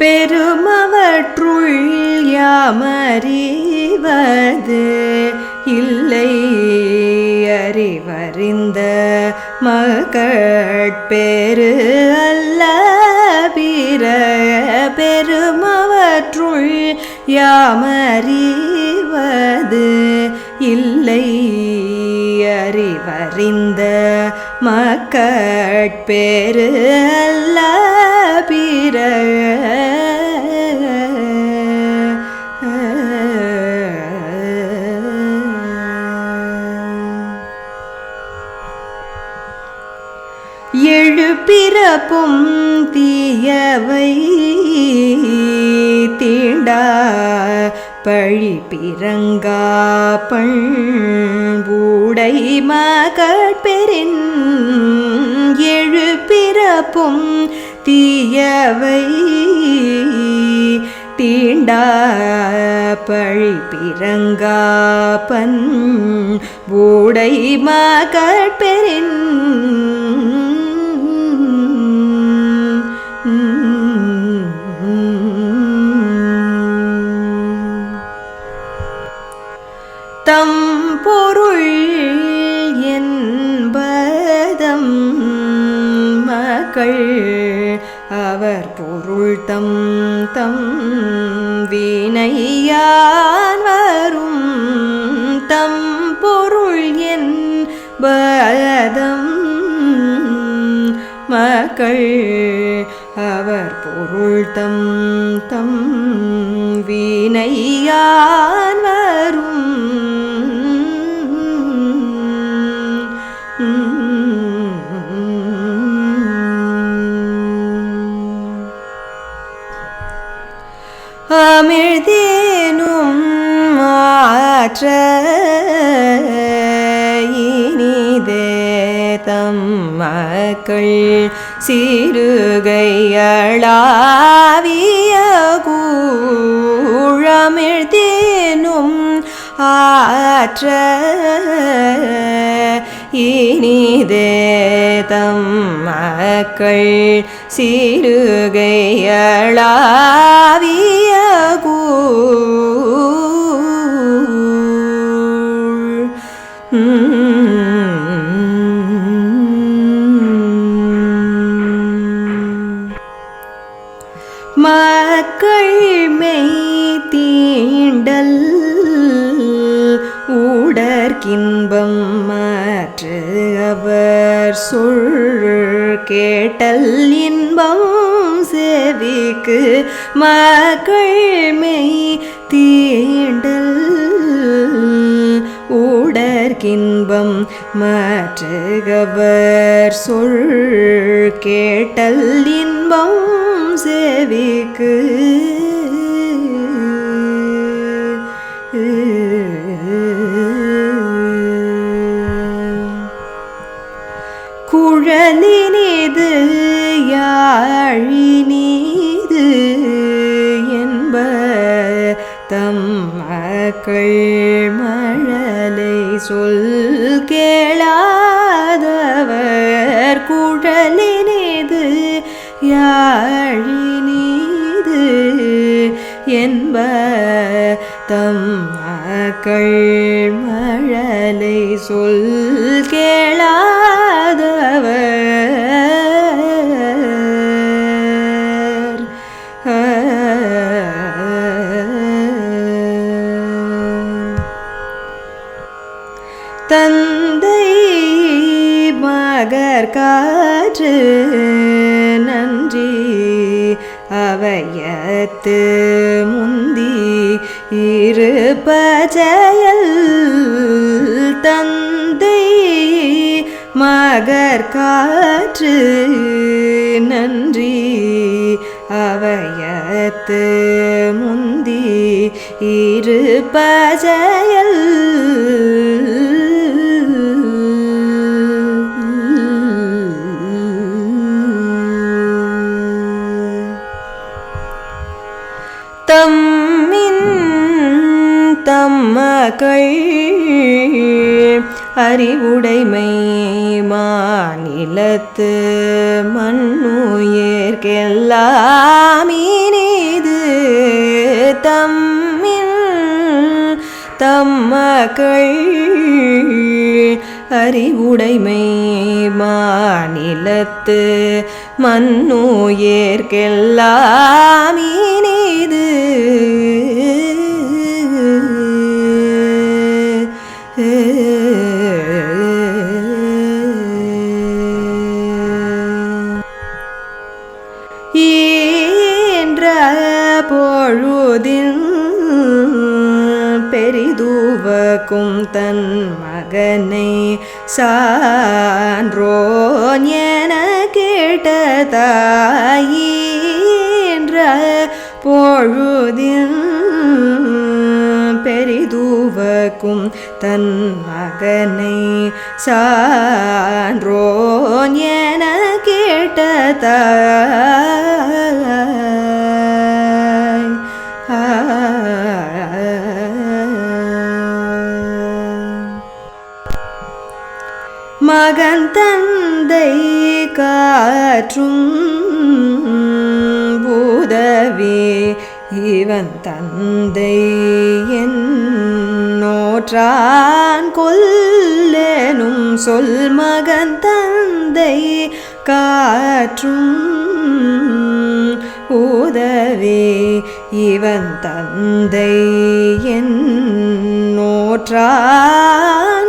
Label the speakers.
Speaker 1: பெருமவற்றுள் யாமறிவது இல்லை அறிவறிந்த மகட்பேரு அல்ல பிற பெருமவற்றுள் யாமறிவது இல்லை அறிவறிந்த மக்கட்பேரு அல்ல பிறப்பும் தீயவை தீண்டா. பழி பிறங்கா பண்பூடை மகட்பெரின் எழு பிறப்பும் தீயவை தீண்டா. பழி பிறங்கா பன் பூடை மகட்பெரின் அவர் பொருள் தம் தம் வினையான் வரும் தம் பொருள் என்பதம் மக்கள் அவர் பொருள் தம் தம் வினையான் வரும் Mm-hmm. அமிழ்தேனும் ஆற்ற இனிதே மக்கள் சிறுகையளாவிய கூழமிழ்தேனும் ஆற்ற இனிதேதம் மக்கள் சிறுகையளாவிய கூழ் மக்கள் மெய் தீண்டல் ஊடற்கின்பம் மாற்று அவர் சொல் கேட்டல் செவிக்கு மக்கள் தீண்டல். ஊடற்கின்பம் மாற்றுகவர் சொல் கேட்டல் இன்பம் செவிக்கு. குழலினிது யாழி மழலை சொல் கேளாதவர் குழலினிது யாழினிது என்ப தம் மக்கள் மழலை சொல் கேளா தந்தை மகர் காற்று நன்றி அவையத்து முந்தி இரு பஜயல் தந்தை மகர் காற்று நன்றி அவையத்து முந்தி இரு பஜயல் கை அறிவுடைமை மாநிலத்து மண்ணுயிர்கெல்லாமீனே தம்மில் தம்மக்கள் அறிவுடைமை மாநிலத்து மன்னுயர்க்கெல்லாம் இனிது. பெரிதுவக்கும் தன் மகனை சான்றோன் என கேட்ட தாயின்ற பொழுதின் பெரிதூவக்கும் தன் மகனை சான்றோன் என கேட்ட தாய் காற்றும் பூதவே இவன் தந்தை என்னோற்றான் கொல்லெனும் சொல் மகன் தந்தை காற்றும் உதவே இவன் தந்தை என் என்னோற்றான்